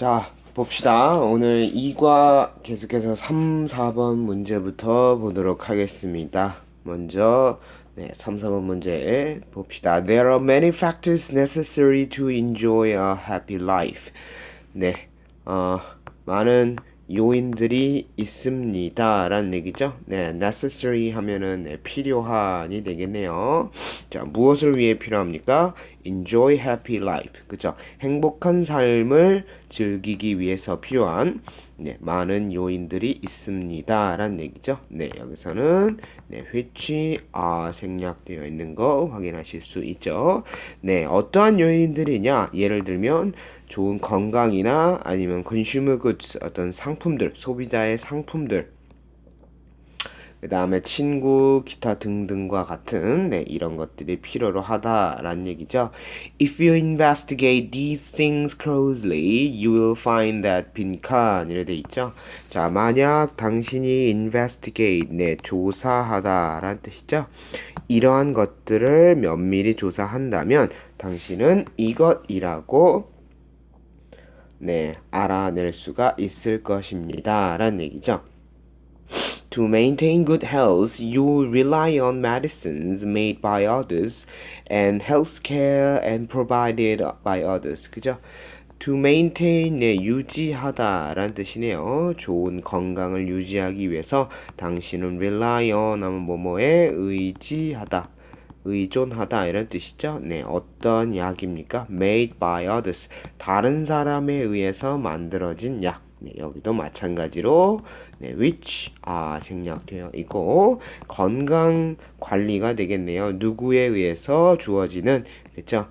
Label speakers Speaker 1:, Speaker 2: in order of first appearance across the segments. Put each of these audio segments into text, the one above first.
Speaker 1: 자, 봅시다. 오늘 2과 계속해서 3, 4번 문제부터 보도록 하겠습니다. 먼저 네, 3, 4번 문제 봅시다. There are many factors necessary to enjoy a happy life. 네, 어, 많은 요인들이 있습니다. 라는 얘기죠. 네, necessary 하면은 네, 필요한이 되겠네요. 자, 무엇을 위해 필요합니까? enjoy happy life. 그죠? 행복한 삶을 즐기기 위해서 필요한 네, 많은 요인들이 있습니다. 라는 얘기죠. 네, 여기서는 네, which are 생략되어 있는 거 확인하실 수 있죠. 네, 어떠한 요인들이냐? 예를 들면 좋은 건강이나 아니면 consumer goods 어떤 상품들, 소비자의 상품들 그 다음에 친구, 기타 등등과 같은 네, 이런 것들이 필요로 하다라는 얘기죠. If you investigate these things closely, you will find that 빈칸 이래 돼 있죠. 자, 만약 당신이 investigate, 네, 조사하다라는 뜻이죠. 이러한 것들을 면밀히 조사한다면 당신은 이것이라고 네, 알아낼 수가 있을 것입니다. 라는 얘기죠. To maintain good health, you rely on medicines made by others and healthcare and provided by others. 그죠? To maintain, 네, 유지하다 라는 뜻이네요. 좋은 건강을 유지하기 위해서 당신은 rely on 하면 뭐뭐에 의지하다. 의존하다 이런 뜻이죠. 네, 어떤 약입니까? Made by others. 다른 사람에 의해서 만들어진 약. 네, 여기도 마찬가지로 네, which 아 생략되어 있고 건강 관리가 되겠네요. 누구에 의해서 주어지는 그렇죠?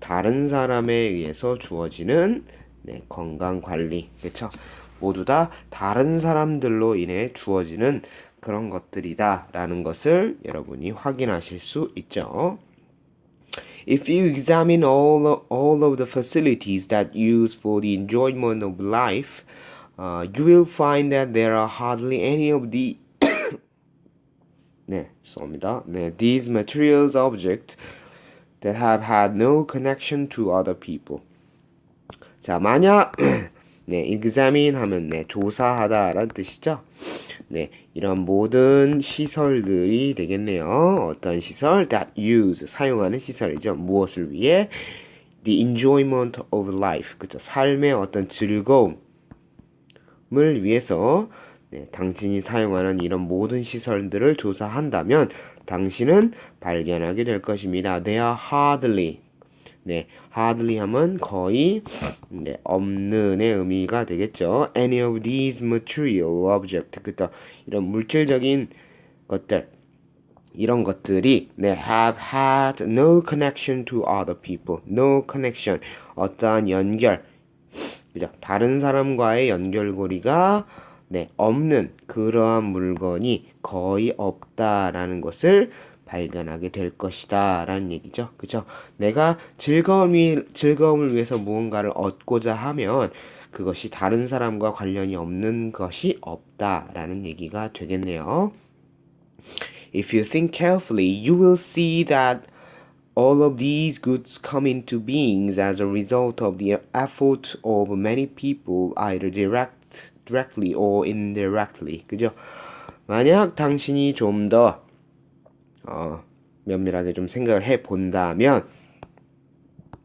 Speaker 1: 다른 사람에 의해서 주어지는 네, 건강 관리 그렇죠? 모두 다 다른 사람들로 인해 주어지는 그런 것들이다라는 것을 여러분이 확인하실 수 있죠. If you examine all all of the facilities that use for the enjoyment of life, uh, you will find that there are hardly any of the 네, 죄송합니다. 네, these materials objects that have had no connection to other people. 자, 만약 네, examine 하면 네, 조사하다라는 뜻이죠. 네, 이런 모든 시설들이 되겠네요. 어떤 시설? that use 사용하는 시설이죠. 무엇을 위해? the enjoyment of life. 그죠? 삶의 어떤 즐거움을 위해서 네, 당신이 사용하는 이런 모든 시설들을 조사한다면 당신은 발견하게 될 것입니다. They are hardly 네, hardly 하면 거의 네, 없는의 의미가 되겠죠. Any of these material object, 그다 이런 물질적인 것들 이런 것들이 네, have had no connection to other people, no connection 어떠한 연결, 그죠? 다른 사람과의 연결고리가 네, 없는 그러한 물건이 거의 없다라는 것을 발견하게 될 것이다 라는 얘기죠. 그죠? 내가 즐거움이, 즐거움을 위해서 무언가를 얻고자 하면 그것이 다른 사람과 관련이 없는 것이 없다 라는 얘기가 되겠네요. If you think carefully, you will see that all of these goods come into beings as a result of the effort of many people, either direct, directly or indirectly. 그죠? 만약 당신이 좀더 어, 면밀하게 좀 생각을 해 본다면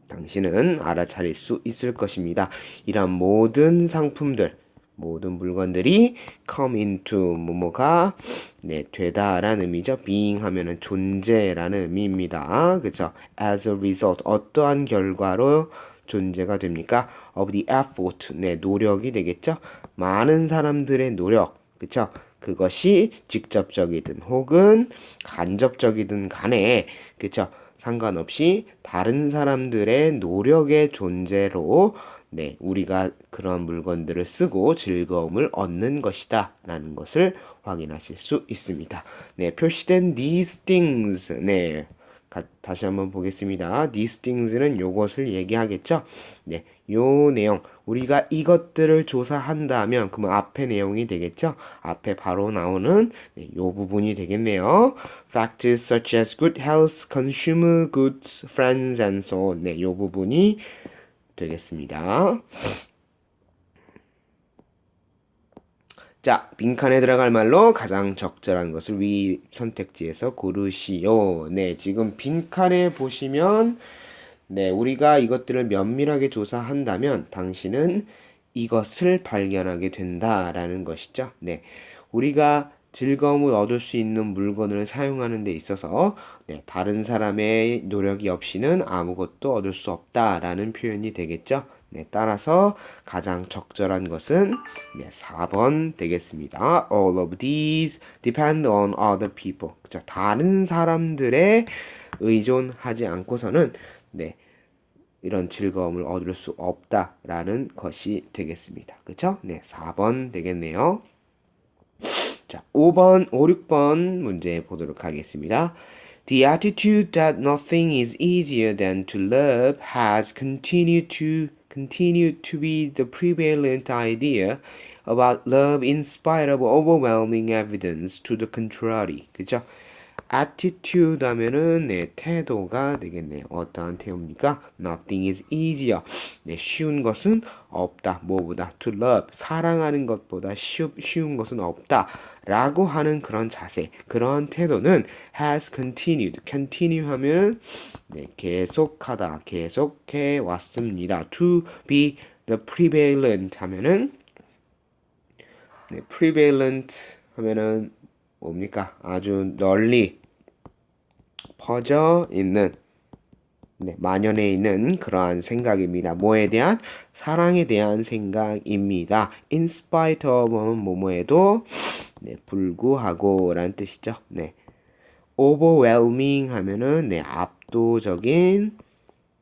Speaker 1: 당신은 알아차릴 수 있을 것입니다. 이런 모든 상품들, 모든 물건들이 come into 뭐뭐가 네, 되다라는 의미죠. being 하면은 존재라는 의미입니다. 그렇죠? as a result 어떠한 결과로 존재가 됩니까? of the effort 네, 노력이 되겠죠. 많은 사람들의 노력. 그렇죠? 그것이 직접적이든 혹은 간접적이든 간에 그쵸 상관없이 다른 사람들의 노력의 존재로 네, 우리가 그런 물건들을 쓰고 즐거움을 얻는 것이다. 라는 것을 확인하실 수 있습니다. 네, 표시된 these things. 네, 가, 다시 한번 보겠습니다. these things는 요것을 얘기하겠죠. 네, 요 내용. 우리가 이것들을 조사한다면 그러면 앞에 내용이 되겠죠. 앞에 바로 나오는 네, 요 부분이 되겠네요. Factors such as good health, consumer goods, friends and so on. 네, 요 부분이 되겠습니다. 자, 빈칸에 들어갈 말로 가장 적절한 것을 위 선택지에서 고르시오. 네, 지금 빈칸에 보시면 네, 우리가 이것들을 면밀하게 조사한다면 당신은 이것을 발견하게 된다라는 것이죠. 네. 우리가 즐거움을 얻을 수 있는 물건을 사용하는 데 있어서 네, 다른 사람의 노력이 없이는 아무것도 얻을 수 없다라는 표현이 되겠죠. 네, 따라서 가장 적절한 것은 네, 4번 되겠습니다. All of these depend on other people. 그죠? 다른 사람들의 의존하지 않고서는 네, 이런 즐거움을 얻을 수 없다라는 것이 되겠습니다. 그렇죠? 네, 4번 되겠네요. 자, 5번, 5, 6번 문제 보도록 하겠습니다. The attitude that nothing is easier than to love has continued to continue to be the prevalent idea about love in spite of overwhelming evidence to the contrary. 그죠? Attitude 하면은 네, 태도가 되겠네요. 어떠한 태도입니까? Nothing is easier. 네, 쉬운 것은 없다. 뭐보다 to love 사랑하는 것보다 쉬, 쉬운 것은 없다. 라고 하는 그런 자세, 그런 태도는 has continued. continue 하면 네, 계속하다, 계속해 왔습니다. to be the prevalent 하면은 네, prevalent 하면은 뭡니까? 아주 널리 퍼져 있는 네, 만연해 있는 그러한 생각입니다. 뭐에 대한 사랑에 대한 생각입니다. In spite of 뭐뭐에도 네, 불구하고라는 뜻이죠. 네. overwhelming 하면은 네, 압도적인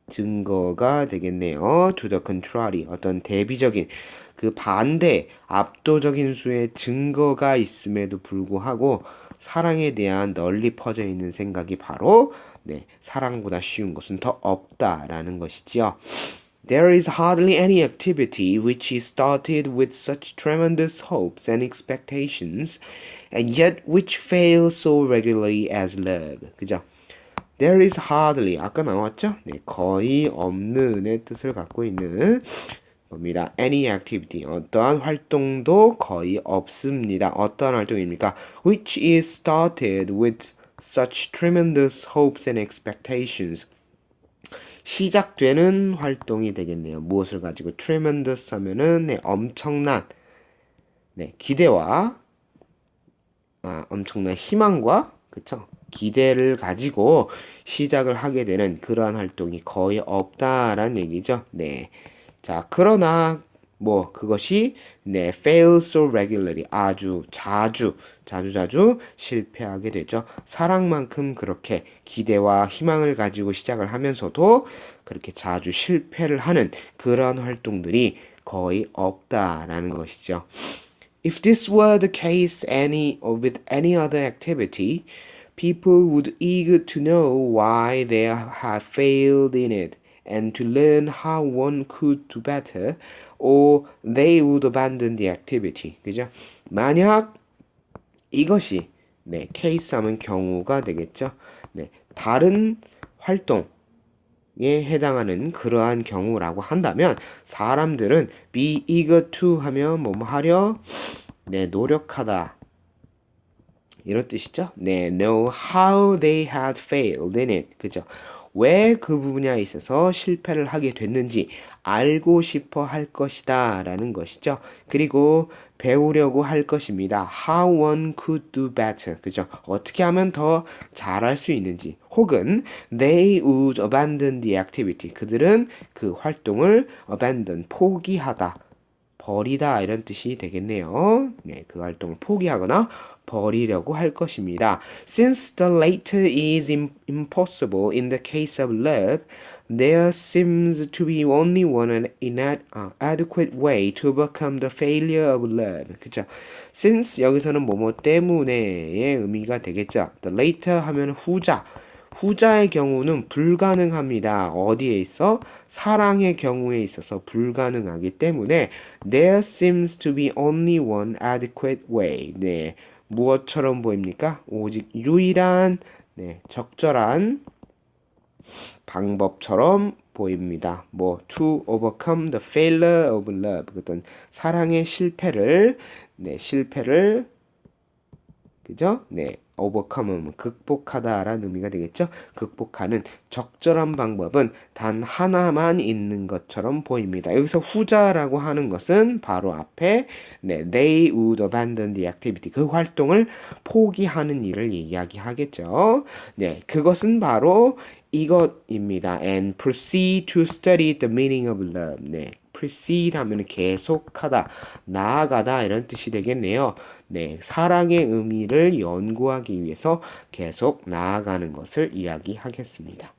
Speaker 1: 증거가 되겠네요. to the contrary 어떤 대비적인 그 반대 압도적인 수의 증거가 있음에도 불구하고 사랑에 대한 널리 퍼져 있는 생각이 바로 네, 사랑보다 쉬운 것은 더 없다라는 것이지요. There is hardly any activity which is started with such tremendous hopes and expectations, and yet which fails so regularly as love. 그죠? There is hardly 아까 나왔죠? 네, 거의 없는의 뜻을 갖고 있는 겁니다. Any activity 어떠한 활동도 거의 없습니다. 어떠한 활동입니까? Which is started with such tremendous hopes and expectations. 시작되는 활동이 되겠네요. 무엇을 가지고 tremendous 하면은 네, 엄청난 네, 기대와 아, 엄청난 희망과 그쵸? 기대를 가지고 시작을 하게 되는 그러한 활동이 거의 없다라는 얘기죠. 네. 자, 그러나 뭐 그것이 네, fail so regularly 아주 자주 자주 자주 실패하게 되죠. 사랑만큼 그렇게 기대와 희망을 가지고 시작을 하면서도 그렇게 자주 실패를 하는 그런 활동들이 거의 없다라는 것이죠. If this were the case any or with any other activity, people would eager to know why they had failed in it. And to learn how one could do better, or they would abandon the activity. 그죠? 만약 이것이 네, 케이스 하면 경우가 되겠죠. 네, 다른 활동에 해당하는 그러한 경우라고 한다면 사람들은 be eager to 하면 뭐뭐 하려 네, 노력하다 이런 뜻이죠. 네, know how they had failed in it. 그죠? 왜그 부분에 있어서 실패를 하게 됐는지 알고 싶어 할 것이다 라는 것이죠. 그리고 배우려고 할 것입니다. How one could do better. 그죠? 어떻게 하면 더 잘할 수 있는지. 혹은 they would abandon the activity. 그들은 그 활동을 abandon, 포기하다. 버리다 이런 뜻이 되겠네요. 네, 그 활동을 포기하거나 버리려고 할 것입니다. Since the latter is impossible in the case of love, there seems to be only one inadequate way to overcome the failure of love. 그죠? Since 여기서는 뭐뭐 때문에의 의미가 되겠죠. The later 하면 후자. 후자의 경우는 불가능합니다. 어디에 있어? 사랑의 경우에 있어서 불가능하기 때문에 there seems to be only one adequate way. 네. 무엇처럼 보입니까? 오직 유일한 네, 적절한 방법처럼 보입니다. 뭐 to overcome the failure of love 어떤 사랑의 실패를 네 실패를 그죠? 네 overcome은 극복하다라는 의미가 되겠죠. 극복하는 적절한 방법은 단 하나만 있는 것처럼 보입니다. 여기서 후자라고 하는 것은 바로 앞에 네, they would abandon the activity 그 활동을 포기하는 일을 이야기하겠죠. 네, 그것은 바로 이것입니다. and proceed to study the meaning of love. 네, proceed 하면 계속하다, 나아가다 이런 뜻이 되겠네요. 네, 사랑의 의미를 연구하기 위해서 계속 나아가는 것을 이야기하겠습니다.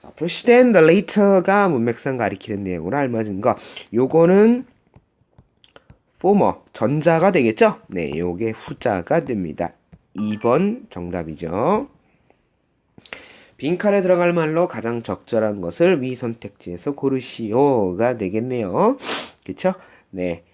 Speaker 1: 자, 표시된 the later가 문맥상 가리키는 내용을 알맞은 것. 요거는 former 전자가 되겠죠? 네, 요게 후자가 됩니다. 2번 정답이죠. 빈칸에 들어갈 말로 가장 적절한 것을 위 선택지에서 고르시오가 되겠네요. 그쵸? 네.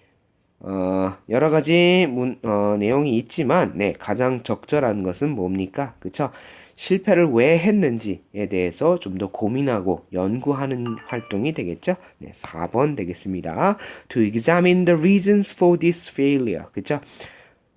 Speaker 1: 어, 여러 가지 문, 어, 내용이 있지만, 네, 가장 적절한 것은 뭡니까? 그쵸? 실패를 왜 했는지에 대해서 좀 더 고민하고 연구하는 활동이 되겠죠? 네, 4번 되겠습니다. To examine the reasons for this failure. 그쵸?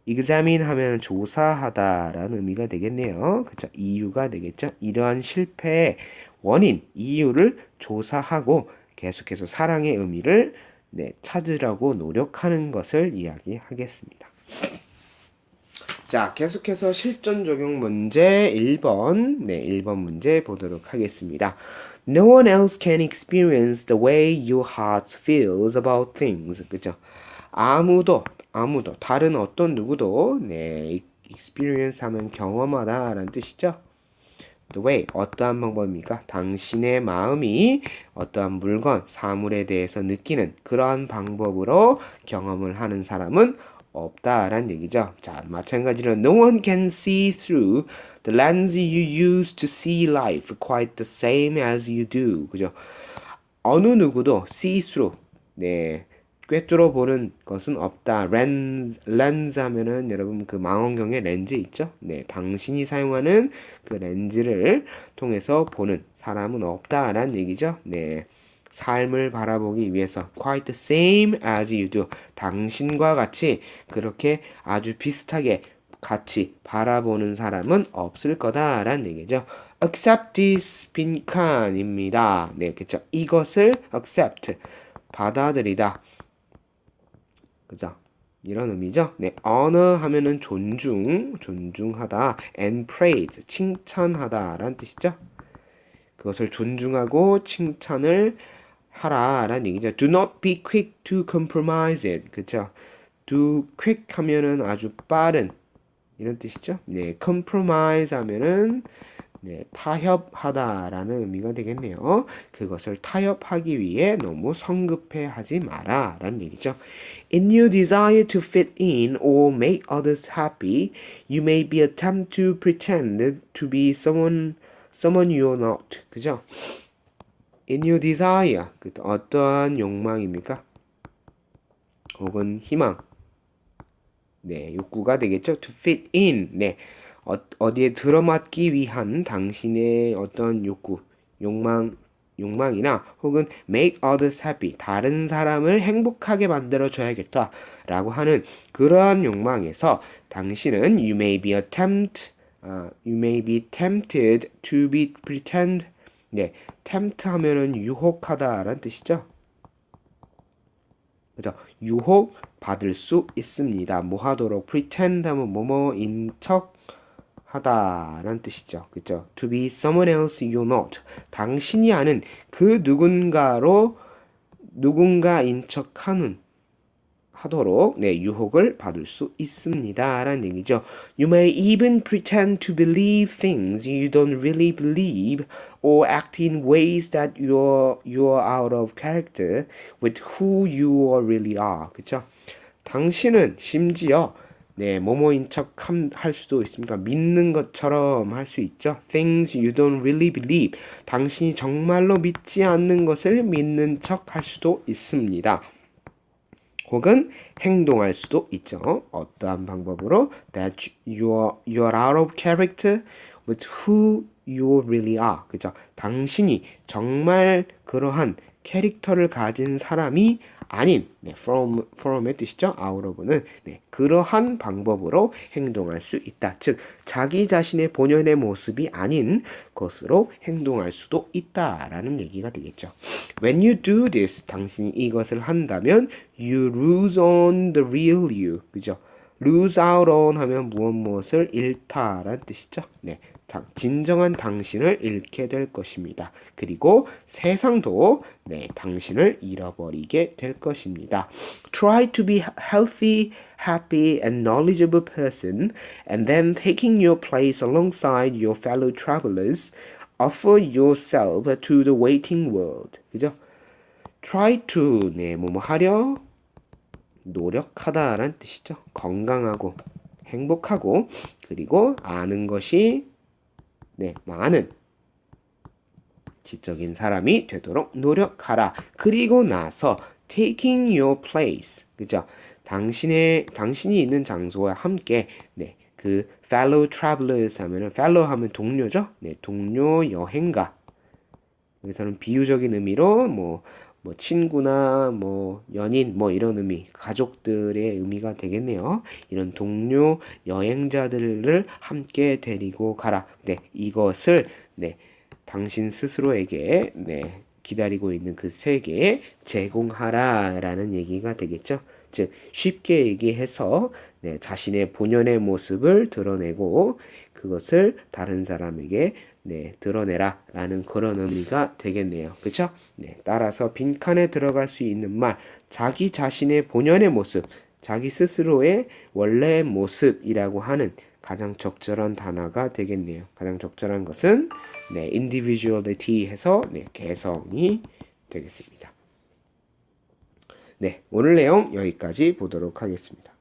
Speaker 1: examine 하면 조사하다라는 의미가 되겠네요. 그쵸? 이유가 되겠죠? 이러한 실패의 원인, 이유를 조사하고 계속해서 사랑의 의미를 네, 찾으려고 노력하는 것을 이야기하겠습니다. 자, 계속해서 실전 적용 문제 1번. 네, 1번 문제 보도록 하겠습니다. No one else can experience the way your heart feels about things. 그죠? 아무도, 아무도, 다른 어떤 누구도, 네, experience 하면 경험하다 라는 뜻이죠. The way, 어떠한 방법입니까? 당신의 마음이 어떠한 물건, 사물에 대해서 느끼는 그러한 방법으로 경험을 하는 사람은 없다라는 얘기죠. 자, 마찬가지로 no one can see through the lens you use to see life quite the same as you do. 그죠? 어느 누구도 see through 네. 꿰뚫어 보는 것은 없다. 렌즈, 렌즈 하면은 여러분 그 망원경에 렌즈 있죠? 네, 당신이 사용하는 그 렌즈를 통해서 보는 사람은 없다라는 얘기죠. 네. 삶을 바라보기 위해서 quite same as you do. 당신과 같이 그렇게 아주 비슷하게 같이 바라보는 사람은 없을 거다라는 얘기죠. accept this 빈칸입니다. 네, 그렇죠. 이것을 accept 받아들이다. 그죠? 이런 의미죠. 네, honor 하면은 존중, 존중하다, and praise, 칭찬하다라는 뜻이죠. 그것을 존중하고 칭찬을 하라라는 얘기죠. Do not be quick to compromise it. 그쵸? Do quick 하면은 아주 빠른 이런 뜻이죠. 네, compromise 하면은 네, 타협하다라는 의미가 되겠네요. 그것을 타협하기 위해 너무 성급해 하지 마라 라는 얘기죠. In your desire to fit in or make others happy, you may be attempt to pretend to be someone, someone you're not. 그죠? In your desire, 그 어떠한 욕망입니까? 혹은 희망. 네, 욕구가 되겠죠. To fit in. 네. 어, 어디에 들어맞기 위한 당신의 어떤 욕구, 욕망, 욕망이나 혹은 make others happy, 다른 사람을 행복하게 만들어 줘야겠다 라고 하는 그러한 욕망에서 당신은 you may be attempt, uh, you may be tempted to be pretend, 네, tempt 하면은 유혹하다라는 뜻이죠. 그죠? 유혹 받을 수 있습니다. 뭐 하도록 pretend 하면 뭐뭐인 척 하다라는 뜻이죠. 그죠? To be someone else you're not. 당신이 아는 그 누군가로 누군가인 척하는 하도록 네, 유혹을 받을 수 있습니다라는 얘기죠. You may even pretend to believe things you don't really believe or act in ways that you're you're out of character with who you really are. 그렇죠? 당신은 심지어 네, 뭐뭐인 척 할 수도 있습니까? 믿는 것처럼 할 수 있죠. Things you don't really believe. 당신이 정말로 믿지 않는 것을 믿는 척 할 수도 있습니다. 혹은 행동할 수도 있죠. 어떠한 방법으로 that you are, you are out of character with who you really are. 그죠? 당신이 정말 그러한 캐릭터를 가진 사람이 아닌 네, from, from의 뜻이죠. out of는 네, 그러한 방법으로 행동할 수 있다. 즉 자기 자신의 본연의 모습이 아닌 것으로 행동할 수도 있다라는 얘기가 되겠죠. When you do this, 당신이 이것을 한다면 you lose on the real you. 그죠? lose out on 하면 무엇 무엇을 잃다라는 뜻이죠. 네. 당- 진정한 당신을 잃게 될 것입니다. 그리고 세상도 네, 당신을 잃어버리게 될 것입니다. Try to be healthy, happy and knowledgeable person and then taking your place alongside your fellow travelers, offer yourself to the waiting world. 그죠? Try to 네, 뭐뭐 하려 노력하다라는 뜻이죠. 건강하고 행복하고 그리고 아는 것이 네, 많은 지적인 사람이 되도록 노력하라. 그리고 나서 taking your place. 그죠? 당신의 당신이 있는 장소와 함께 네, 그 fellow travelers 하면은 fellow 하면 동료죠? 네, 동료 여행가. 여기서는 비유적인 의미로 뭐, 뭐 친구나 뭐 연인 뭐 이런 의미, 가족들의 의미가 되겠네요. 이런 동료 여행자들을 함께 데리고 가라. 네, 이것을 네, 당신 스스로에게 네, 기다리고 있는 그 세계에 제공하라라는 얘기가 되겠죠. 즉 쉽게 얘기해서 네, 자신의 본연의 모습을 드러내고 그것을 다른 사람에게 네, 드러내라 라는 그런 의미가 되겠네요. 그렇죠? 네, 따라서 빈칸에 들어갈 수 있는 말, 자기 자신의 본연의 모습, 자기 스스로의 원래의 모습이라고 하는 가장 적절한 단어가 되겠네요. 가장 적절한 것은 네, individuality 해서 네, 개성이 되겠습니다. 네, 오늘 내용 여기까지 보도록 하겠습니다.